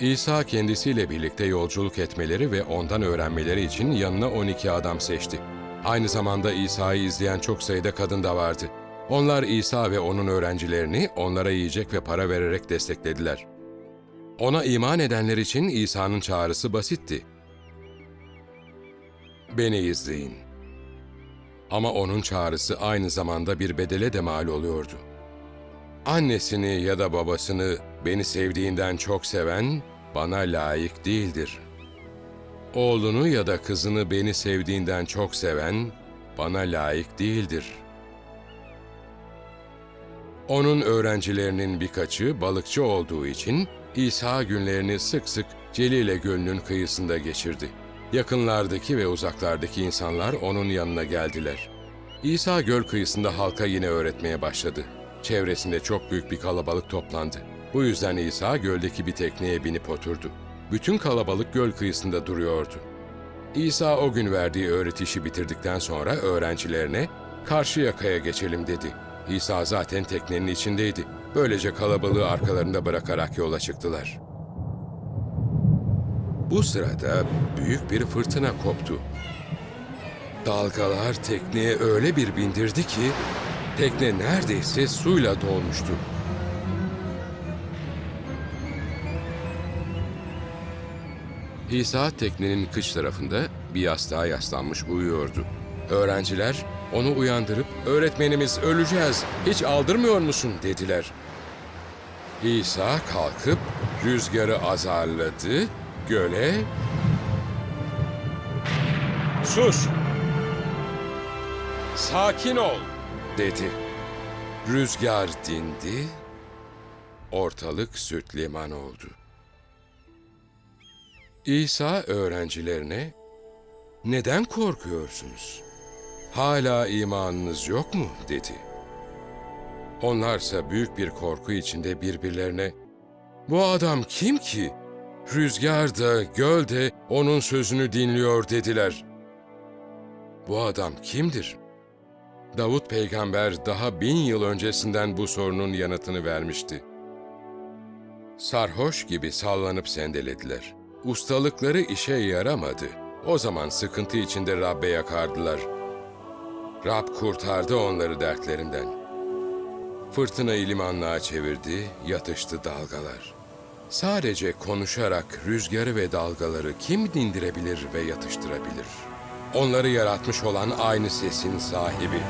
İsa kendisiyle birlikte yolculuk etmeleri ve ondan öğrenmeleri için yanına 12 adam seçti. Aynı zamanda İsa'yı izleyen çok sayıda kadın da vardı. Onlar İsa ve onun öğrencilerini onlara yiyecek ve para vererek desteklediler. Ona iman edenler için İsa'nın çağrısı basitti. Beni izleyin. Ama onun çağrısı aynı zamanda bir bedele de mal oluyordu. Annesini ya da babasını beni sevdiğinden çok seven bana layık değildir. Oğlunu ya da kızını beni sevdiğinden çok seven bana layık değildir. Onun öğrencilerinin birkaçı balıkçı olduğu için İsa günlerini sık sık Celile Gölü'nün kıyısında geçirdi. Yakınlardaki ve uzaklardaki insanlar onun yanına geldiler. İsa göl kıyısında halka yine öğretmeye başladı. Çevresinde çok büyük bir kalabalık toplandı. Bu yüzden İsa göldeki bir tekneye binip oturdu. Bütün kalabalık göl kıyısında duruyordu. İsa o gün verdiği öğretişi bitirdikten sonra öğrencilerine karşı yakaya geçelim dedi. İsa zaten teknenin içindeydi. Böylece kalabalığı arkalarında bırakarak yola çıktılar. Bu sırada büyük bir fırtına koptu. Dalgalar tekneye öyle bir bindirdi ki tekne neredeyse suyla dolmuştu. İsa teknenin kıç tarafında bir yastığa yaslanmış uyuyordu. Öğrenciler onu uyandırıp öğretmenimiz öleceğiz hiç aldırmıyor musun dediler. İsa kalkıp rüzgarı azarladı, göle ''Sus! Sakin ol!'' dedi. Rüzgar dindi, ortalık süt liman oldu. İsa öğrencilerine, ''Neden korkuyorsunuz? Hala imanınız yok mu?'' dedi. Onlarsa büyük bir korku içinde birbirlerine, ''Bu adam kim ki? Rüzgar da, göl de onun sözünü dinliyor.'' dediler. Bu adam kimdir? Davut peygamber daha bin yıl öncesinden bu sorunun yanıtını vermişti. Sarhoş gibi sallanıp sendelediler. Ustalıkları işe yaramadı. O zaman sıkıntı içinde Rab'be yakardılar. Rab kurtardı onları dertlerinden. Fırtınayı limanlığa çevirdi, yatıştı dalgalar. Sadece konuşarak rüzgarı ve dalgaları kim dindirebilir ve yatıştırabilir? Onları yaratmış olan aynı sesin sahibi.